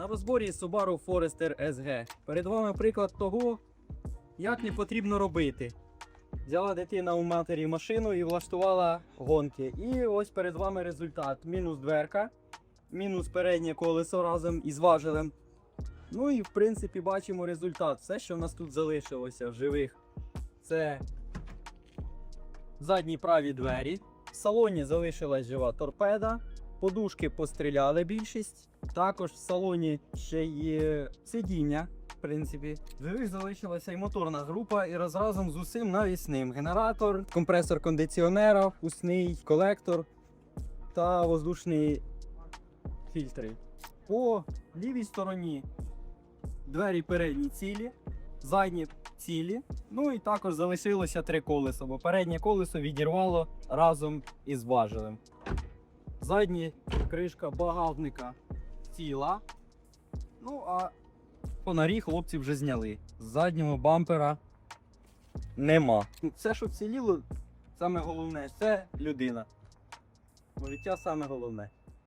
На розборі Subaru Forester SG. Перед вами приклад того, як не потрібно робити. Взяла дитина у матері машину і влаштувала гонки. І ось перед вами результат. Мінус дверка, мінус переднє колесо разом із важелем. Ну і в принципі бачимо результат. Все, що в нас тут залишилося в живих, це задні праві двері. В салоні залишилась жива торпеда. Подушки постріляли більшість. Також в салоні ще є сидіння. В принципі, живих залишилася і моторна група, і раз разом з усім навісним. Генератор, компресор кондиціонера, впускний колектор та воздушні фільтри. По лівій стороні двері передні цілі, задні цілі. Ну і також залишилося три колеса, бо переднє колесо відірвало разом із важелем. Задня кришка багажника ціла. Ну, а фонарі хлопці вже зняли. З заднього бампера нема. Все, що вціліло, саме головне, це людина. Бо життя саме головне.